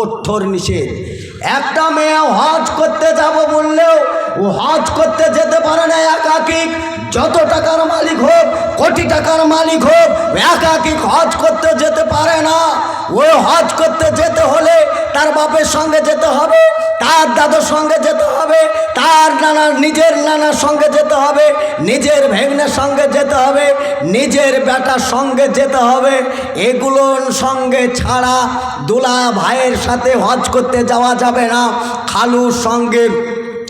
কঠোর নিষেধ। একটা মেয়ে হজ করতে যাব বললেও ও হজ করতে যেতে পারে না একাকিক। যত টাকার মালিক হোক, কোটি টাকার মালিক হোক, একাকিক হজ করতে যেতে পারে না। ও হজ করতে যেতে হলে তার বাপের সঙ্গে যেতে হবে, তার দাদুর সঙ্গে যেতে নানার নিজের নানার সঙ্গে যেতে হবে, নিজের ভেগনের সঙ্গে যেতে হবে, নিজের বেটার সঙ্গে যেতে হবে। এগুলোর সঙ্গে ছাড়া দুলা ভাইয়ের সাথে হজ করতে যাওয়া যাবে না। খালুর সঙ্গে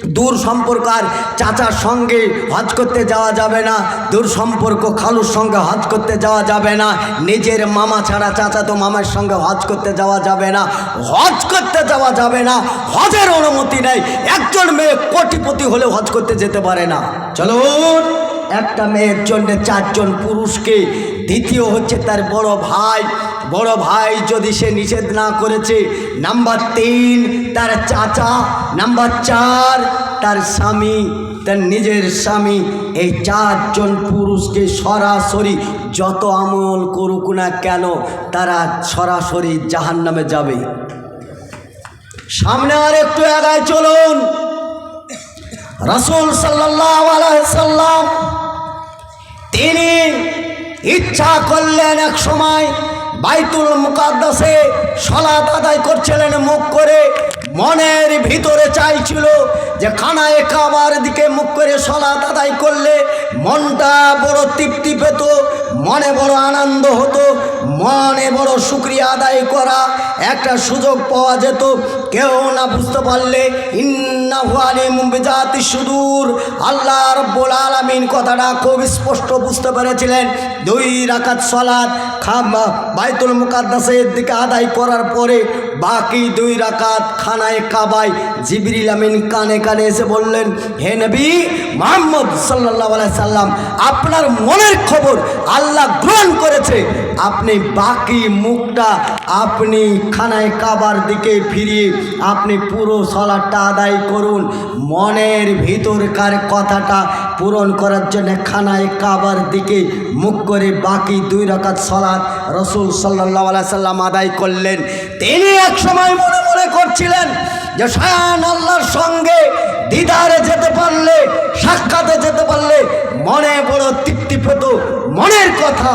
দূর সম্পর্ক আর চাচার সঙ্গে হজ করতে যাওয়া যাবে না। দূর সম্পর্ক খালুর সঙ্গে হজ করতে যাওয়া যাবে না। নিজের মামা ছাড়া চাচা তো মামার সঙ্গে হজ করতে যাওয়া যাবে না। হজ করতে যাওয়া যাবে না। হজের অনুমতি নেই। একজন মেয়ে কোটিপতি হলেও হজ করতে যেতে পারে না। চলুন। একটা মেয়ের জন্যে চারজন পুরুষকে, দ্বিতীয় হচ্ছে তার বড় ভাই। বড় ভাই যদি সে নিষেধ না করেছে, নাম্বার তিন তার চাচা, নাম্বার চার তার স্বামী, তার নিজের স্বামী। এই চারজন পুরুষকে সরাসরি যত আমল করুক না কেন, তারা সরাসরি জাহান নামে যাবে। সামনে আর একটু এগায় চলুন। রসুল সাল্লাহ সাল্লাম ইচ্ছা করলেন এক সময় বাইতুল মুকাদ্দাসে সলাত আদায় করছিলেন মুখ করে। মনের ভিতরে চাইছিল যে খানায় খাবার দিকে মুখ করে সলাত আদায় করলে মনটা বড় তৃপ্তি পেত, মনে বড় আনন্দ হতো। মনে বড় শুক্রিয়া আদায় করা একটা সুযোগ পাওয়া যেত। কেউ না বুঝতে পারলে, ইন্নাহু আলিমুম বিজাতি সুদূর। আল্লাহ রব্বুল আলামিন কথাটা খুব স্পষ্ট বুঝতে পেরেছিলেন। দুই রাকাত সলাৎ খামা বাইতুল মুকাদ্দাসের দিকে আদায় করার পরে বাকি দুই রাকাত খানায় কাবায় জিবরিল আমিন কানে কানে এসে বললেন, হে নবী মোহাম্মদ সাল্লাহ সাল্লাম, আপনার মনের খবর আল্লাহ গ্রহণ করেছে। আপনি বাকি মুখটা আপনি খানায় কাবার দিকে ফিরিয়ে আপনি পুরো সলাটা আদায় করুন। মনের ভিতরকার কথাটা পূরণ করার জন্য খানায় কাবার দিকে মুখ করে বাকি দুই রকাত সলাৎ রসুল সাল্লাহ সাল্লাম আদায় করলেন। তিনি এক সময় মনে করছিলেন যে স্বয়ং আল্লাহর সঙ্গে দিদারে যেতে পারলে, সাক্ষাতে যেতে পারলে মনে বড় তৃপ্তি পেত, মনের কথা।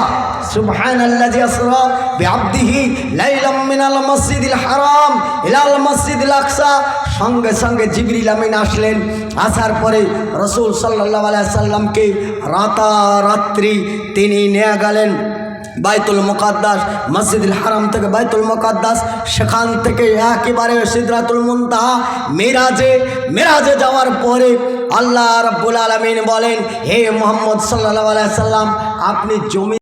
আসরা বিআবদিহি লাইলাম মিনাল মসজিদিল হারাম ইলাল মসজিদিল আকসা। সঙ্গে সঙ্গে জিবরিল আমিন আসলেন। আসার পরে রসুল সাল্লাহ আলাইহি সাল্লামকে রাতারাত্রি তিনি নিয়ে গেলেন। বাইতুল মোকাদ্দাস, মসজিদুল হারাম থেকে বাইতুল মোকাদ্দাস, সেখান থেকে একেবারে সিদরাতুল মুনতাহা, মিরাজে মিরাজে যাওয়ার পরে আল্লাহ রাব্বুল আলামিন বলেন, হে মোহাম্মদ আলাইহি সাল্লাম, আপনি জমি